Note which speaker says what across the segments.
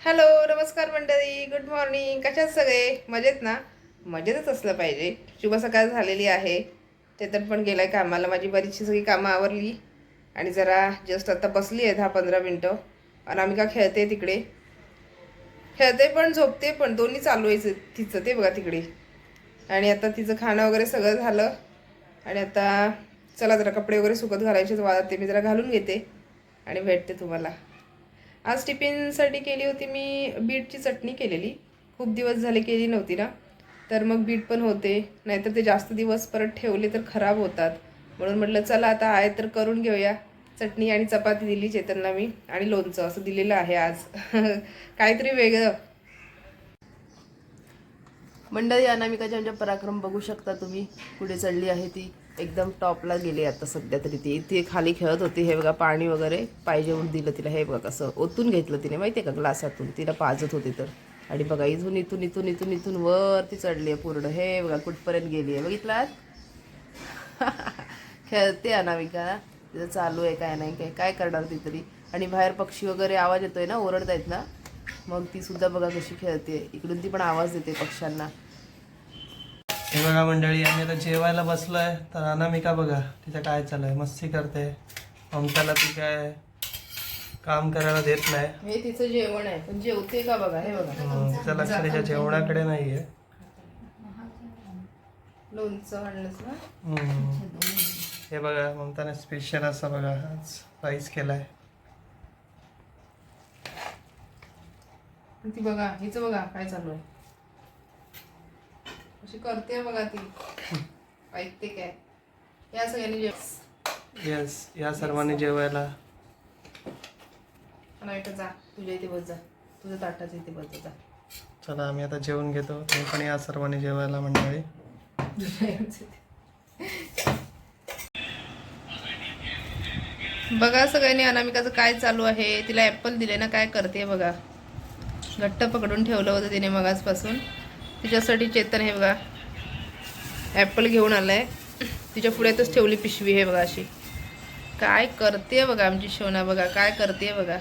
Speaker 1: Hello नमस्कार मंडळी good morning कशात सगळे? मजेत ना? मजेतच असलं पाहिजे. शुभ सकाळ झालेली आहे. ते तर पण गेलाय कामाला. माझी बरीचशी सगळी कामं आवरली. आणि जरा जस्ट आता बसली आहे दहा पंधरा मिनटं. अनामिका खेळते तिकडे. खेळते पण झोपते पण. दोन्ही चालू आहे तिचं ते बघा तिकडे. आणि आता तिचं खाणं वगैरे सगळं झालं. आणि आता चला जरा कपडे वगैरे सुकत घालायचे वाळत ते मी जरा घालून घेते. आणि भेटते तुम्हाला. आज टिफिनसाठी केली होती मी बीटची चटणी केलेली. खूप दिवस झाले केली नव्हती ना. तर मग बीट पण होते. नाहीतर ते जास्त दिवस परत ठेवले तर खराब होतात. म्हणून म्हटलं चला आता आहे तर करून घेऊया. चटणी आणि चपाती दिली चेतनला मी आणि लोणचं असं दिलेलं आहे आज. काहीतरी वेगळं. मंडळी अनामिकाच्या आमच्या पराक्रम बघू शकता तुम्ही? पुढे चढली आहे ती. एकदम टॉपला गेली आता सध्या तरी ती. ती खाली खेळत होती हे बघा पाणी वगैरे पाहिजे म्हणून दिलं तिला. हे बघा कसं ओतून घेतलं तिने माहिती आहे का ग्लासातून? तिला पाजत होती तर. आणि बघा इथून इथून इथून इथून इथून वरती चढली आहे पूर्ण. हे बघा कुठपर्यंत गेली आहे बघितलात? खेळते अनामिका. तिथं चालू आहे काय नाही काय काय करणार ती तरी. आणि बाहेर पक्षी वगैरे आवाज येतोय ना ओरडतायत ना. मग ती सुद्धा बघा कशी खेळते. इकडून ती पण आवाज देते पक्ष्यांना.
Speaker 2: हे बघा मंडळी आम्ही आता जेवायला बसलोय. तर अनामिका बघा तिचं काय चाललंय? मस्ती करते. ममताला ती काय काम करायला देत नाही.
Speaker 1: हे तिचं जेवण आहे. पण जेवते का बघा? हे बघा.
Speaker 2: लक्ष तिच्या जेवणाकडे नाहीये.
Speaker 1: लोणचं आणलंच.
Speaker 2: हे. बघा ममताने स्पेशल असा बघा आज राईस केलाय.
Speaker 1: ती बघा हिचं बघा काय चालू आहे. अशी करते बघा ती. ऐकते काय? या सगळ्यांनी जेव
Speaker 2: येस या सर्वांनी जेवायला.
Speaker 1: नाही जा. तुझ्या इथे बस जा. तुझ्या ताटाच्या इथे बस जा.
Speaker 2: चला आम्ही आता जेवण घेतो. तुम्ही पण या सर्वांनी जेवायला मंडळी.
Speaker 1: बघा सगळ्यांनी अनामिकाचं काय चालू आहे. तिला ॲपल दिले ना काय करते बघा. घट्ट पकडून ठेवलं होतं तिने मगाचपासून तिच्यासाठी चेतन हे बघा. ॲपल घेऊन आलाय. तिच्या पुढ्यातच ठेवली पिशवी हे बघा अशी. काय करते बघा आमची शोना बघा काय करते बघा.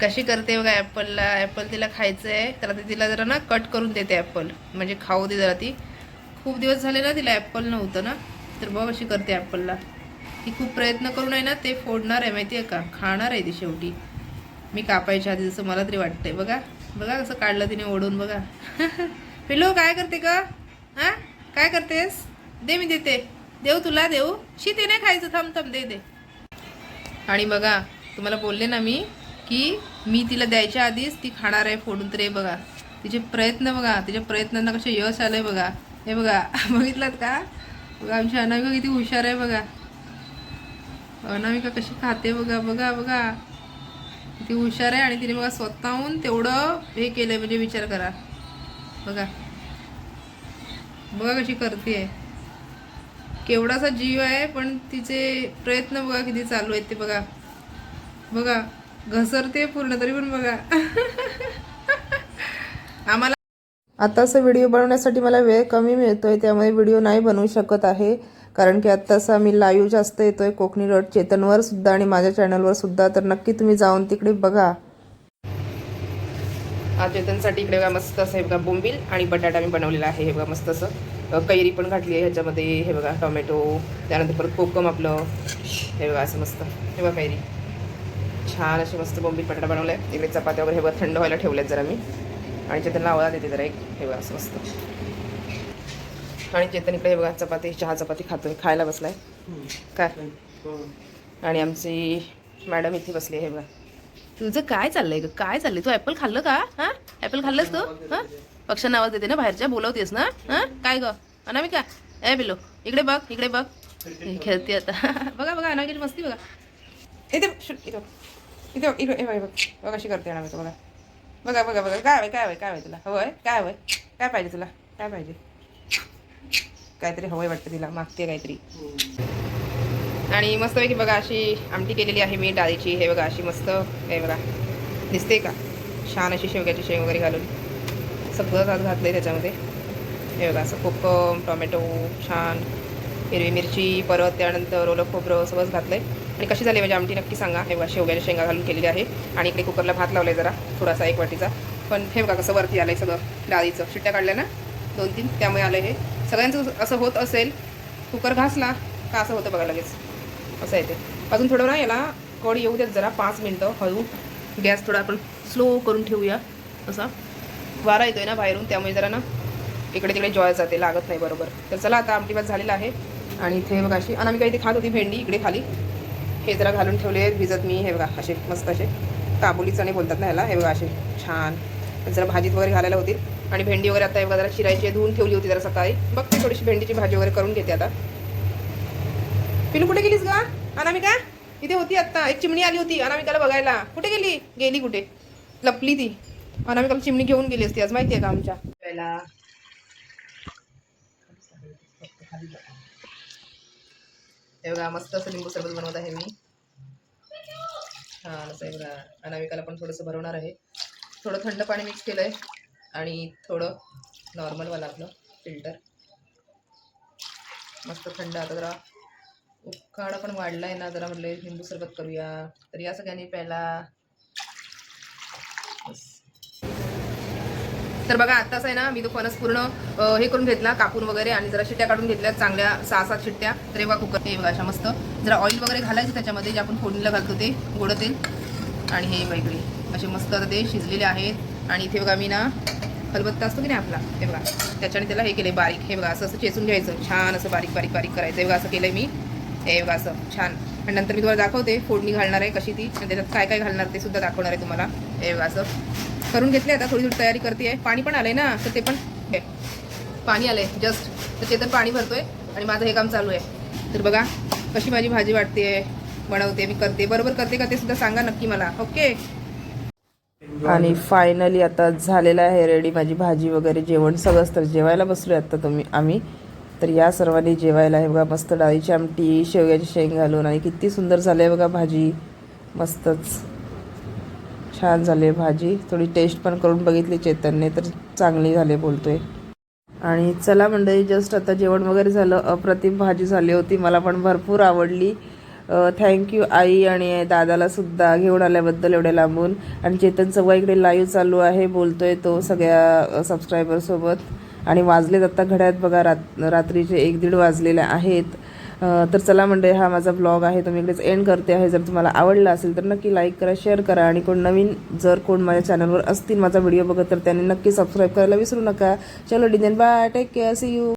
Speaker 1: कशी करते बघा ॲपलला ॲपल तिला खायचं आहे तर आता तिला जरा ना कट करून देते ॲपल म्हणजे खाऊ दे जरा ती. खूप दिवस झाले ना तिला ॲपल नव्हतं ना तर बघ अशी करते ॲपलला ती खूप प्रयत्न करून आहे ना ते फोडणार आहे माहिती आहे का? खाणार आहे ती शेवटी. मी कापायच्या आधी जसं मला तरी वाटतंय. बघा बघा कसं काढलं तिने ओढून बघा. पिलो काय करते का हां? काय करतेस? दे मी देते. देऊ तुला देऊ. शी नाही खायचं. थांब थांब दे दे. आणि बघा तुम्हाला बोलले ना मी की मी तिला द्यायच्या आधीच ती खाणार आहे फोडून. तर हे बघा तिचे प्रयत्न बघा तिच्या प्रयत्नांना कसे यश आलं आहे बघा. हे बघा बघितलात का? बघा आमची अनामिका किती हुशार आहे बघा. अनामिका कशी खाते बघा बघा बघा. किती हुशार आहे आणि तिने बघा स्वतःहून तेवढं हे केलंय म्हणजे विचार करा. बघा. बघा कशी करते केवढासा जीव आहे पण तिचे प्रयत्न बघा किती चालू आहेत ते बघा. बघा घसरते पूर्ण तरी पण बघा. आम्हाला आताचा व्हिडिओ बनवण्यासाठी मला वेळ कमी मिळतोय त्यामुळे व्हिडिओ नाही बनवू शकत आहे. कारण की आत्ताचा मी लाईव्ह जास्त येतोय कोकणी रट चेतनवर सुद्धा आणि माझ्या चॅनलवर सुद्धा. तर नक्की तुम्ही जाऊन तिकडे बघा. चेतनसाठी इकडे बघा मस्त असं हे बघा बोंबील आणि बटाटा मी बनवलेला आहे. हे बघा मस्त असं. कैरी पण घातली आहे ह्याच्यामध्ये. हे बघा टोमॅटो. त्यानंतर परत कोकम आपलं. हे बघा असं मस्त. हे बघा कैरी. छान असे मस्त बोंबील बटाटा बनवले इकडे चपात्या वगैरे हे बघा थंड व्हायला ठेवल्यात जरा मी. आणि चेतनला आवळा देते जरा एक. हे बघा असं मस्त. आणि चेतन इकडे हे बघा चपाती चहा चपाती खातोय खायला बसलाय. काय? आणि आमची मॅडम इथे बसली आहे हे बघा. तुझं काय चाललंय ग? काय चाललंय? तू ॲपल खाल्लं का? हां? ॲपल खाल्लंस तू? हां? पक्ष्यांना आवाज देते ना बाहेरच्या बोलवतेस ना? हां? काय ग? अनामिका? ए बिलो इकडे बघ इकडे बघ. खेळते आता. बघा बघा अनामिकाची मस्ती बघा. इथे बघ, इथे इथे इकडे हे बघ, बघा बघ. बघ करते अनामिका बघा. बघा बघा बघा. काय हवंय काय हवंय काय हवंय तुला? हवंय? काय हवंय? काय पाहिजे तुला? काय पाहिजे? काहीतरी हवंय वाटतं तिला. मागते काहीतरी. आणि मस्तपैकी बघा अशी आमटी केलेली आहे मी डाळीची. हे बघा अशी मस्त हे बघा. दिसते का? छान अशी शेवग्याची शेंग वगैरे घालून. सगळं घात घातलं आहे त्याच्यामध्ये. हे बघा असं कोकम टोमॅटो छान. हिरवी मिरची परत त्यानंतर ओलं खोबरं सगळंच घातलं आहे आणि कशी झाली म्हणजे आमटी नक्की सांगा. हे बघा शेवग्याच्या शेंगा घालून केलेली आहे. आणि इकडे कुकरला भात लावलाय जरा थोडासा एक वाटीचा. पण हे बघा कसं वरती आलंय सगळं डाळीचं. शिट्ट्या काढल्या ना? दोन तीन त्यामुळे आलं हे. सगळ्यांचं असं होत असेल कुकर घासला का असं होतं बघा लगेच. असं येते. अजून थोडं ना याला कड येऊ देत जरा पाच मिनटं हळू. गॅस थोडा आपण स्लो करून ठेवूया. असा. वारा येतोय ना बाहेरून त्यामुळे जरा ना इकडे तिकडे जॉय जाते लागत नाही बरोबर. तर चला आता आमटी भात झालेला आहे. आणि इथे बघा अशी आणि आम्ही काही इथे खात होती भेंडी इकडे खाली. हे जरा घालून ठेवले भिजत मी हे बघा असे मस्त असे. काबुली चणे बोलतात ना ह्याला हे बघा असे छान. जरा भाजीत वगैरे घालायला होती. आणि भेंडी वगैरे आता हे बघा जरा चिरायची धुवून ठेवली होती जरा सकाळी. बघते थोडीशी भेंडीची भाजी वगैरे करून घेते आता. पिलू कुठे गेलीस का अनामिका? इथे होती आत्ता. एक चिमणी आली होती अनामिकाला बघायला. कुठे गेली? गेली कुठे? लपली ती. अनामिकाला चिमणी घेऊन गेली असती आज माहिती आहे का आमच्या? पहिला हे बघा मस्त असं लिंबू सरबत बनवत आहे मी. हा असं आहे बघा अनामिकाला पण थोडंसं भरवणार आहे. थोडं थंड पाणी मिक्स केलं आहे आणि थोडं नॉर्मलवालं आपलं फिल्टर मस्त थंड आता जरा उकाडा पण वाढला आहे ना जरा म्हटलं लिंबू सरबत करूया. तर या सगळ्यांनी प्यायला. तर बघा आत्ताच आहे ना मी तो फणस पूर्ण हे करून घेतला कापून वगैरे आणि जरा शिट्ट्या काढून घेतल्या चांगल्या सहा सात शिट्ट्या. तर हे बघा कुकर हे बघा अशा मस्त. जरा ऑइल वगैरे घालायचं त्याच्यामध्ये जे आपण फोडणीला घालतो ते गोड तेल. आणि हे वेगळे असे मस्त आता ते शिजलेले आहेत. आणि इथे बघा मी ना हलबत्ता असतो की नाही आपला? हे बघा. त्याच्याने त्याला हे केलं बारीक. हे बघा असं असं चेचून घ्यायचं. छान असं बारीक बारीक बारीक करायचं. हे बघा असं केलंय मी. हे बघा असं छान. आणि नंतर मी तुम्हाला दाखवते फोडणी घालणार आहे कशी ती. आणि त्याच्यात काय काय घालणार ते सुद्धा दाखवणार आहे तुम्हाला. हे बघा असं करून घेतले आता थोडी थोडी तयारी करते आहे. पाणी पण आलंय ना तर ते पण हे पाणी आलंय जस्ट तर ते तर पाणी भरतोय आणि माझं हे काम चालू आहे. तर बघा कशी माझी भाजी वाटते बनवते मी करते. बरोबर करते का ते सुद्धा सांगा नक्की मला. ओके? आणि फायनली आता झालेलं आहे रेडी माझी भाजी वगैरे जेवण सगळंच. तर जेवायला बसलो आता तुम्ही आम्ही. तर या सर्वांनी जेवायला आहे बघा मस्त डाळीची आमटी शेवग्याची शेंग घालून आणि किती सुंदर झाली आहे बघा भाजी. मस्तच. छान झाली आहे भाजी. थोडी टेस्ट पण करून बघितली चेतनने तर चांगली झाले बोलतोय. आणि चला मंडळी जस्ट आता जेवण वगैरे झालं. अप्रतिम भाजी झाली होती मला पण भरपूर आवडली. थँक्यू आई आणि दादाला सुद्धा घेऊन आल्याबद्दल एवढ्या लांबून. आणि चेतन सगळं इकडे लाईव्ह चालू आहे बोलतोय तो सगळ्या सबस्क्रायबरसोबत आणि वाजलेत आत्ता घड्यात बघा रात रात्रीचे एक दीड वाजलेले आहेत. तर चला म्हणजे हा माझा ब्लॉग आहे. तो मी इकडेच एंड करते आहे. जर तुम्हाला आवडला असेल तर नक्की लाईक करा शेअर करा. आणि कोण नवीन जर कोण माझ्या चॅनलवर असतील माझा व्हिडिओ बघत तर त्यांनी नक्की सबस्क्राईब करायला विसरू नका. चलो design bye take care see you